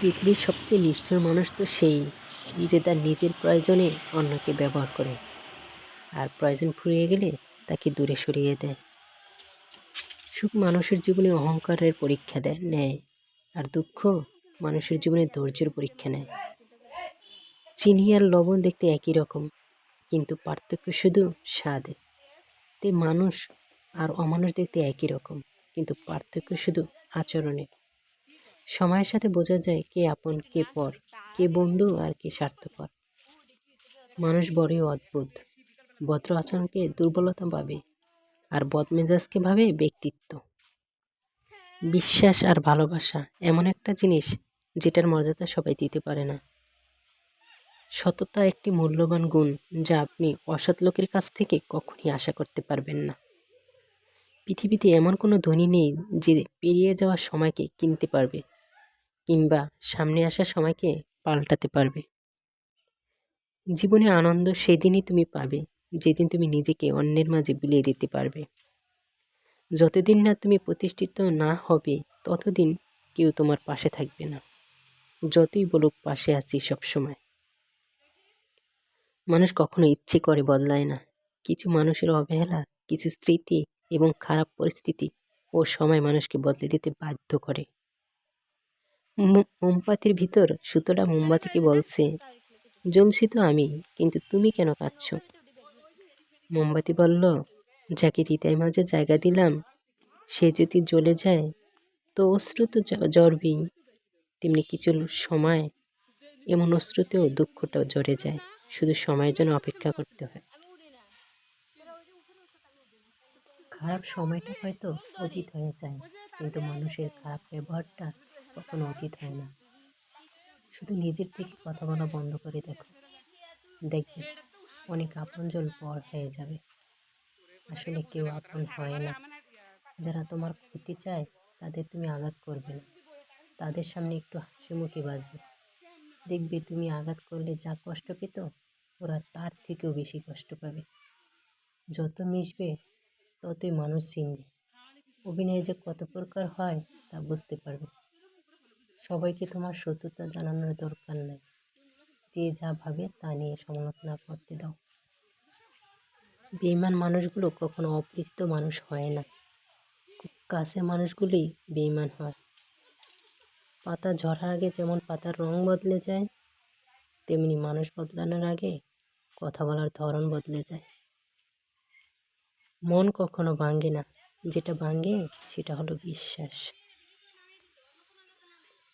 পৃথিবীর সবচেয়ে নিষ্ঠুর মানুষ তো সেই যে তার নিজের প্রয়োজনে অন্যকে ব্যবহার করে। আর প্রয়োজন ফুরিয়ে গেলে তাকে দূরে সরিয়ে দেয়। সুখ মানুষের জীবনে অহংকারের পরীক্ষা দেয়, নেয়, আর দুঃখ মানুষের জীবনে ধৈর্যের পরীক্ষা নেয়। চিনি আর লবণ দেখতে একই রকম, কিন্তু পার্থক্য শুধু স্বাদে। তাই মানুষ আর অমানুষ দেখতে একই রকম, কিন্তু পার্থক্য শুধু আচরণে সময়ের সাথে বোঝা যায় কে আপন, কে পর, কে বন্ধু আর কে স্বার্থপর। মানুষ বড়ই অদ্ভুত। ভদ্র আচরণকে দুর্বলতা ভাবে আর বদমেজাজকে ভাবে ব্যক্তিত্ব। বিশ্বাস আর ভালোবাসা এমন একটা জিনিস যেটার মর্যাদা সবাই দিতে পারে না। সততা একটি মূল্যবান গুণ যা আপনি অসৎ লোকের কাছ থেকে কখনই আশা করতে পারবেন না। পৃথিবীতে এমন কোনো ধনী নেই যে পেরিয়ে যাওয়ার সময়কে কিনতে পারবে। কিংবা সামনে আসার সময়কে পাল্টাতে পারবে। জীবনে আনন্দ সেদিনই তুমি পাবে, যেদিন তুমি নিজেকে অন্যের মাঝে বিলিয়ে দিতে পারবে। যতদিন না তুমি প্রতিষ্ঠিত না হবে, ততদিন কেউ তোমার পাশে থাকবে না। যতই বলুক পাশে আছি সবসময়। মানুষ কখনো ইচ্ছে করে বদলায় না। কিছু মানুষের অবহেলা, কিছু স্মৃতি এবং খারাপ পরিস্থিতি ও সময় মানুষকে বদলে দিতে বাধ্য করে। মোমবাতির ভিতর সুতোটা মোমবাতিকে বলছে, জ্বলছি তো আমি, কিন্তু তুমি কেন কাঁদছ? মোমবাতি বলল, যাকে হৃদয় মাঝে জায়গা দিলাম, সে যদি জ্বলে যায়, তো অশ্রু তো জ্বরবেই। তেমনি কিছু সময় এমন অশ্রুতেও দুঃখটা জ্বরে যায়, শুধু সময়ের জন্য অপেক্ষা করতে হয়। খারাপ সময়টা হয়তো অতীত হয়ে যায়, কিন্তু মানুষের খারাপ ব্যবহারটা কখনো অতীত হয় না। শুধু নিজের থেকে কথা বলা বন্ধ করে দেখো। দেখবে অনেক আপনজন পর হয়ে যাবে। আসলে কেউ আপন হয় না। যারা তোমার ক্ষতি চায়, তাদের তুমি আঘাত করবে না। তাদের সামনে একটু হাসি মুখে বাঁচবে দেখবে তুমি আঘাত করলে যা কষ্ট পেত, ওরা তার থেকেও বেশি কষ্ট পাবে। যত মিশবে, ততই মানুষ চিনবে। অভিনয় যে কত প্রকার হয়, তা বুঝতে পারবে। সবাইকে তোমার শত্রুতা জানানোর দরকার নাই। যে যা ভাবে তা নিয়ে সমালোচনা করতে দাও। বেইমান মানুষগুলো কখনো অপরিচিত মানুষ হয় না। খুব কাছের মানুষগুলোই বেইমান হয়। পাতা ঝরার আগে যেমন পাতার রং বদলে যায়, তেমনি মানুষ বদলানোর আগে কথা বলার ধরন বদলে যায়। মন কখনো ভাঙে না। যেটা ভাঙে সেটা হলো বিশ্বাস।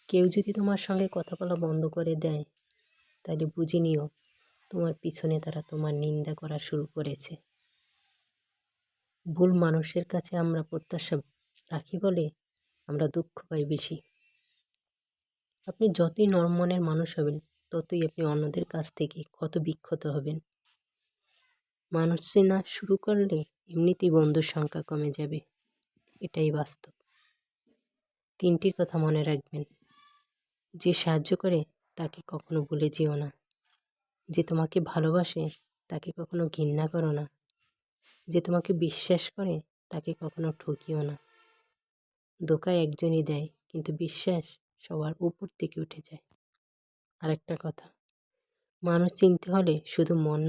কেউ যদি তোমার সঙ্গে কথা বলা বন্ধ করে দেয়, তাহলে বুঝে নিও তোমার পিছনে তারা তোমার নিন্দা করা শুরু করেছে। ভুল মানুষের কাছে আমরা প্রত্যাশা রাখি বলে আমরা দুঃখ পাই বেশি। আপনি যতই নরম মনের মানুষ হবেন, ততই আপনি অন্যদের কাছ থেকে ক্ষত বিক্ষত হবেন। মানুষ চেনা শুরু করলে এমনিতেই বন্ধুর সংখ্যা কমে যাবে, এটাই বাস্তব। তিনটি কথা মনে রাখবেন। যে সাহায্য করে তাকে কখনো ভুলে যেও না। যে তোমাকে ভালোবাসে তাকে কখনো ঘৃণা করো না। যে তোমাকে বিশ্বাস করে তাকে কখনো ঠকিও না। দোকায় একজনই দেয়, কিন্তু বিশ্বাস সবার উপর থেকে উঠে যায়। আরেকটা কথা, মানুষ চিনতে হলে শুধু মন